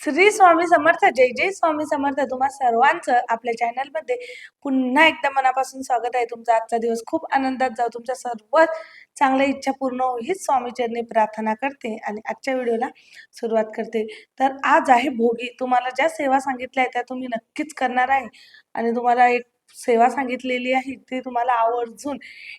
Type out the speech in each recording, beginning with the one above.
श्री स्वामी समर्थ जय जय स्वामी समर्थ. तुम्हा सर्वांचं आपल्या चॅनलमध्ये पुन्हा एकदा मनापासून स्वागत आहे. तुमचा आजचा दिवस खूप आनंदात जाऊ तुमच्या सर्व चांगल्या इच्छा पूर्ण हो हीच स्वामी चरणी प्रार्थना करते आणि आजच्या व्हिडिओला सुरुवात करते. तर आज आहे भोगी. तुम्हाला ज्या सेवा सांगितल्या आहेत त्या तुम्ही नक्कीच करणार आहे. आणि तुम्हाला एक सेवा सांगितलेली आहे ती तुम्हाला आवर्जून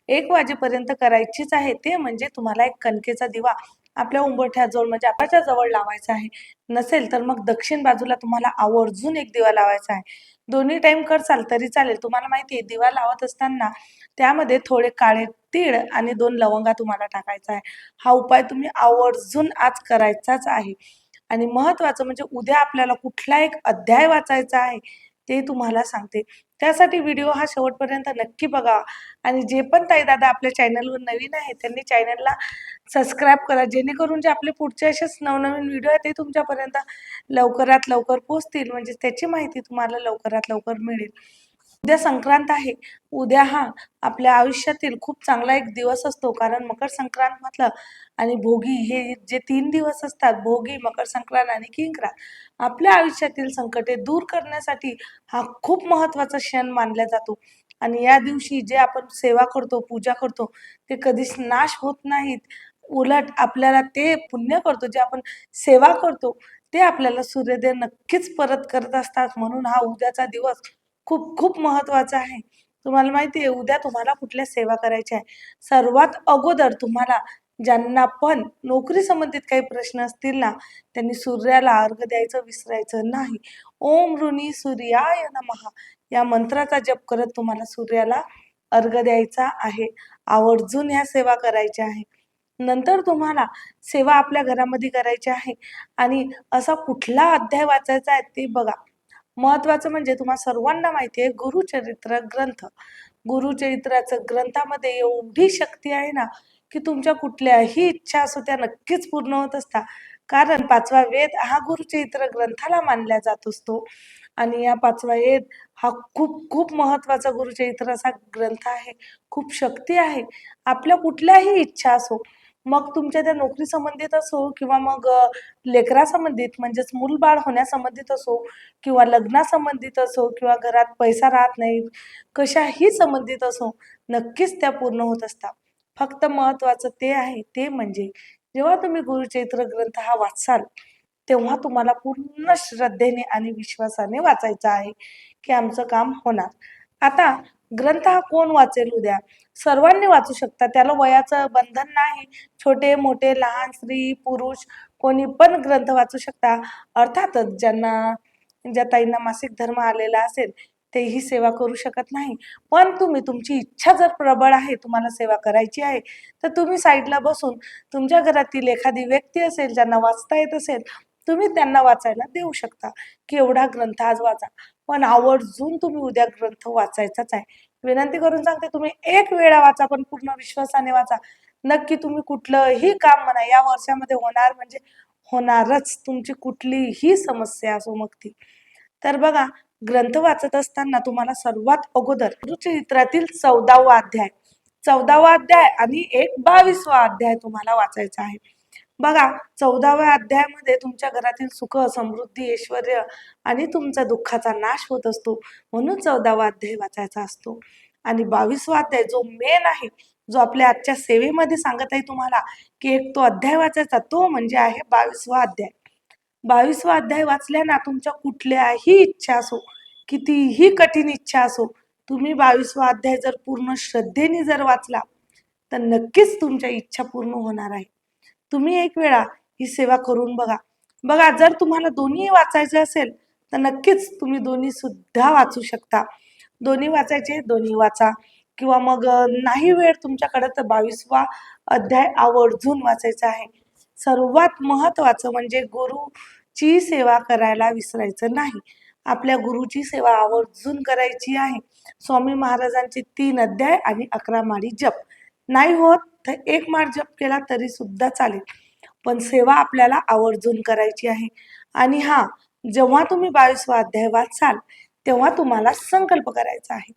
एक वाजेपर्यंत करायचीच आहे. ते म्हणजे तुम्हाला एक कणकेचा दिवा. आपल्या उंबरठ्याजवळ म्हणजे आपल्या जवळ लावायचा आहे. नसेल तर मग दक्षिण बाजूला तुम्हाला आवर्जून एक दिवा लावायचा आहे. दोन्ही टाइम करसाल तरी चालेल. तुम्हाला माहिती आहे दिवा लावत असताना त्यामध्ये थोडे काळे तीळ आणि दोन लवंगा तुम्हाला टाकायचा आहे. हा उपाय तुम्ही आवर्जून आज करायचाच आहे. आणि महत्वाचं म्हणजे उद्या आपल्याला कुठला एक अध्याय वाचायचा आहे. ते तुम्हाला सांगते. त्यासाठी व्हिडिओ हा शेवटपर्यंत नक्की बघा. आणि जे पण ताई दादा आपल्या चॅनलवर नवीन आहे त्यांनी चॅनलला सबस्क्राईब करा. जेणेकरून जे आपले पुढचे असेच नवनवीन व्हिडिओ आहेत ते तुमच्यापर्यंत लवकरात लवकर पोहोचतील. म्हणजे त्याची माहिती तुम्हाला लवकरात लवकर मिळेल. उद्या संक्रांत आहे. उद्या हा आपल्या आयुष्यातील खूप चांगला एक दिवस असतो. कारण मकर संक्रांत म्हटलं आणि भोगी हे जे तीन दिवस असतात भोगी मकर संक्रांत आणि किंक्रांत आपल्या आयुष्यातील संकटे दूर करण्यासाठी हा खूप महत्त्वाचा क्षण मानला जातो. आणि या दिवशी जे आपण सेवा करतो पूजा करतो ते कधीच नाश होत नाहीत. उलट आपल्याला ते पुण्य करतो जे आपण सेवा करतो ते आपल्याला सूर्यदेव नक्कीच परत करत असतात. म्हणून हा उद्याचा दिवस खूप खूप महत्त्वाचं आहे. तुम्हाला माहिती आहे उद्या तुम्हाला कुठल्या सेवा करायच्या आहे? सर्वात अगोदर तुम्हाला ज्यांना पण नोकरी संबंधित काही प्रश्न असतील ना त्यांनी सूर्याला अर्घ द्यायचं विसरायचं नाही. ओम ऋणी सूर्याय नमः. या मंत्राचा जप करत तुम्हाला सूर्याला अर्घ द्यायचा आहे. आवर्जून ह्या सेवा करायच्या आहे. नंतर तुम्हाला सेवा आपल्या घरामध्ये करायची आहे. आणि असा कुठला अध्याय वाचायचा आहे ते बघा. महत्वाचं म्हणजे तुम्हा सर्वांना माहिती आहे गुरुचरित्र ग्रंथ. गुरुचरित्राचं ग्रंथामध्ये एवढी शक्ती आहे ना की तुमच्या कुठल्याही इच्छा असो त्या नक्कीच पूर्ण होत असता कारण पाचवा वेद हा गुरुचरित्र ग्रंथाला मानला जात असतो. आणि या पाचवा वेद हा खूप खूप महत्त्वाचा गुरुचरित्र असा ग्रंथ आहे. खूप शक्ती आहे. आपल्या कुठल्याही इच्छा असो मग तुमच्या त्या नोकरी संबंधित असो किंवा मग लेकरा संबंधित म्हणजेच मूलबाळ होण्यासंबंधित असो किंवा लग्नासंबंधित असो किंवा घरात पैसा राहत नाही कशाही संबंधित असो नक्कीच त्या पूर्ण होत असतात. फक्त महत्वाचं ते आहे ते म्हणजे जेव्हा तुम्ही गुरुचैत्र ग्रंथ हा वाचाल तेव्हा तुम्हाला पूर्ण श्रद्धेने आणि विश्वासाने वाचायचं आहे की आमचं काम होणार. आता ग्रंथ हा कोण वाचेल उद्या? सर्वांनी वाचू शकता. त्याला वयाचं बंधन नाही. छोटे मोठे लहान स्त्री पुरुष कोणी पण ग्रंथ वाचू शकता. अर्थातच ज्यांना ज्या ताईंना मासिक धर्म आलेला असेल तेही सेवा करू शकत नाही. पण तुम्ही तुमची इच्छा जर प्रबळ आहे तुम्हाला सेवा करायची आहे तर तुम्ही साईडला बसून तुमच्या घरातील एखादी व्यक्ती असेल ज्यांना वाचता येत असेल तुम्ही त्यांना वाचायला देऊ शकता. की एवढा ग्रंथ आज वाचा. पण आवर्जून तुम्ही उद्या ग्रंथ वाचायचाच आहे. विनंती करून सांगते तुम्ही एक वेळा वाचा पण पूर्ण विश्वासाने वाचा. नक्की तुम्ही कुठलंही काम म्हणा या वर्षामध्ये होणार म्हणजे होणारच. तुमची कुठलीही समस्या असो मग ती. तर बघा ग्रंथ वाचत असताना तुम्हाला सर्वात अगोदर गुरुचरित्रातील चौदावा अध्याय चौदावा अध्याय आणि एक बावीसवा अध्याय तुम्हाला वाचायचा आहे. बघा चौदाव्या अध्यायामध्ये तुमच्या घरातील सुख समृद्धी ऐश्वर आणि तुमचा दुःखाचा नाश होत असतो. म्हणून चौदावा अध्याय वाचायचा असतो. आणि बावीसवा अध्याय जो मेन आहे जो आपल्या आजच्या सेवेमध्ये सांगत आहे तुम्हाला की एक तो अध्याय वाचायचा तो म्हणजे आहे बावीसवा अध्याय. बावीसवा अध्याय वाचल्याना तुमच्या कुठल्याही इच्छा असो कितीही कठीण इच्छा असो तुम्ही बावीसवा अध्याय जर पूर्ण श्रद्धेने जर वाचला तर नक्कीच तुमच्या इच्छा पूर्ण होणार आहे. तुम्ही एक वेळा ही. सेवा करून बघा. बघा जर तुम्हाला दोन्ही वाचायचे असेल तर नक्कीच तुम्ही दोन्ही सुद्धा वाचू शकता. दोन्ही वाचायचे दोन्ही वाचा. किंवा मग नाही वेळ तुमच्याकडे तर बावीसवा अध्याय आवर्जून वाचायचा आहे. सर्वात महत्वाचं म्हणजे गुरुची सेवा करायला विसरायचं नाही. आपल्या गुरुची सेवा आवर्जून करायची आहे. स्वामी महाराजांचे तीन अध्याय आणि अकरा माळी जप. नाही होत? तर एक माळ जप केला तरी सुद्धा चालेल. पण सेवा आपल्याला आवर्जून करायची आहे. आणि हा जेव्हा तुम्ही बावीसवा अध्याय वाचाल तेव्हा तुम्हाला संकल्प करायचा आहे.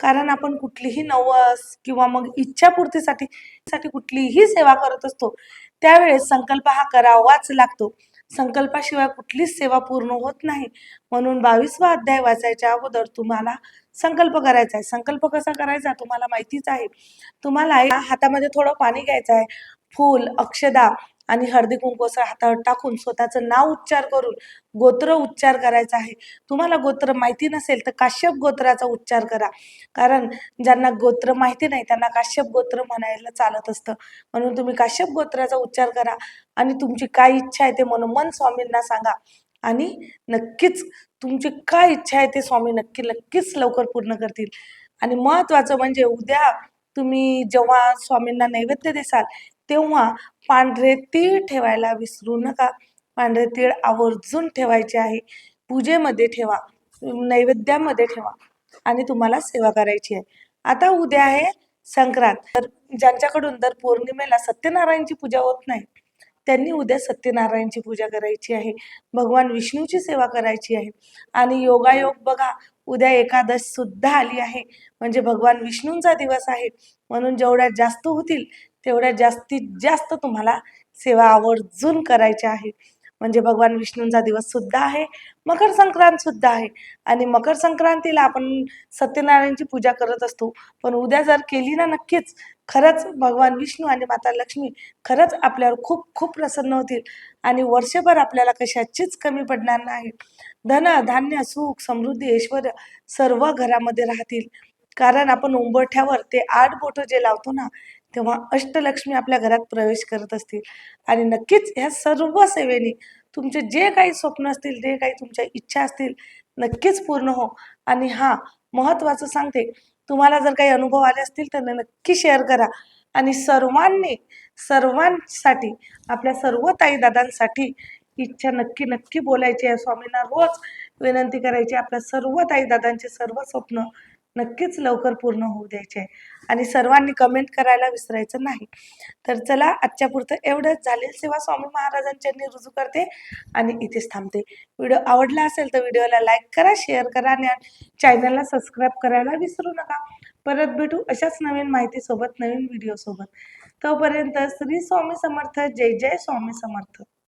कारण आपण कुठलीही नवस किंवा मग इच्छापूर्तीसाठी साठी कुठलीही सेवा करत असतो त्यावेळेस संकल्प हा करावाच लागतो. संकल्पाशिवाय कुठलीच सेवा पूर्ण होत नाही. म्हणून बावीसवा अध्याय वाचायच्या अगोदर तुम्हाला संकल्प करायचा आहे. संकल्प कसा करायचा तुम्हाला माहितीच आहे. तुम्हाला हातामध्ये थोडं पाणी घ्यायचं आहे. फूल अक्षदा आणि हळदी कुंकू असं हातावर टाकून स्वतःचं नाव उच्चार करून गोत्र उच्चार करायचा आहे. तुम्हाला गोत्र माहिती नसेल तर काश्यप गोत्राचा उच्चार करा. कारण ज्यांना गोत्र माहिती नाही त्यांना काश्यप गोत्र म्हणायला चालत असतं. म्हणून तुम्ही काश्यप गोत्राचा उच्चार करा आणि तुमची काय इच्छा आहे ते मनोमन स्वामींना सांगा. आणि नक्कीच तुमची काय इच्छा आहे ते स्वामी नक्की नक्कीच लवकर पूर्ण करतील. आणि महत्वाचं म्हणजे उद्या तुम्ही जेव्हा स्वामींना नैवेद्य देसाल तेव्हा पांढरे तीळ ठेवायला विसरू नका. पांढरे तीळ आवर्जून ठेवायचे आहे. पूजेमध्ये ठेवा नैवेद्यामध्ये ठेवा आणि तुम्हाला सेवा करायची आहे. आता उद्या आहे संक्रांत. तर ज्यांच्याकडून दर पौर्णिमेला सत्यनारायणची पूजा होत नाही त्यांनी उद्या सत्यनारायणची पूजा करायची आहे. भगवान विष्णूची सेवा करायची आहे. आणि योगायोग बघा उद्या एकादश सुद्धा आली आहे. म्हणजे भगवान विष्णूंचा दिवस आहे. म्हणून जेवढ्या जास्त होतील तेवढ्या जास्तीत जास्त तुम्हाला सेवा आवर्जून करायच्या आहे म्हणजे भगवान विष्णूंचा दिवस सुद्धा आहे मकर संक्रांत सुद्धा आहे. आणि मकर संक्रांतीला आपण सत्यनारायणची पूजा करत असतो. पण उद्या जर केली ना नक्कीच खरंच भगवान विष्णू आणि माता लक्ष्मी खरंच आपल्यावर खूप खूप प्रसन्न होतील. आणि वर्षभर आपल्याला कशाचीच कमी पडणार नाही. धन धान्य सुख समृद्धी ऐश्वर सर्व घरामध्ये राहतील. कारण आपण उंबरठ्यावर ते आठ बोटं जे लावतो ना तेव्हा अष्टलक्ष्मी आपल्या घरात प्रवेश करत असतील. आणि नक्कीच ह्या सर्व सेवेने तुमचे जे काही स्वप्न असतील जे काही तुमच्या इच्छा असतील नक्कीच पूर्ण हो. आणि हा महत्त्वाचं सांगते तुम्हाला जर काही अनुभव आले असतील तर नक्की शेअर करा. आणि सर्वांनी सर्वांसाठी आपल्या सर्व ताई दादांसाठी इच्छा नक्की नक्की बोलायची आहे. स्वामींना रोज विनंती करायची आपल्या सर्व ताई दादांचे सर्व स्वप्न नक्कीच लवकर पूर्ण होऊ द्यायचे आहे. आणि सर्वांनी कमेंट करायला विसरायचं नाही. तर चला आजच्या पुरतं एवढंच. झालेल सेवा स्वामी महाराजांच्या रुजू करते आणि इथेच थांबते. व्हिडिओ आवडला असेल तर व्हिडिओला लाईक करा शेअर करा आणि चॅनलला सबस्क्राईब करायला विसरू नका. परत भेटू अशाच नवीन माहितीसोबत नवीन व्हिडिओसोबत. तोपर्यंत श्री स्वामी समर्थ. जय जय स्वामी समर्थ.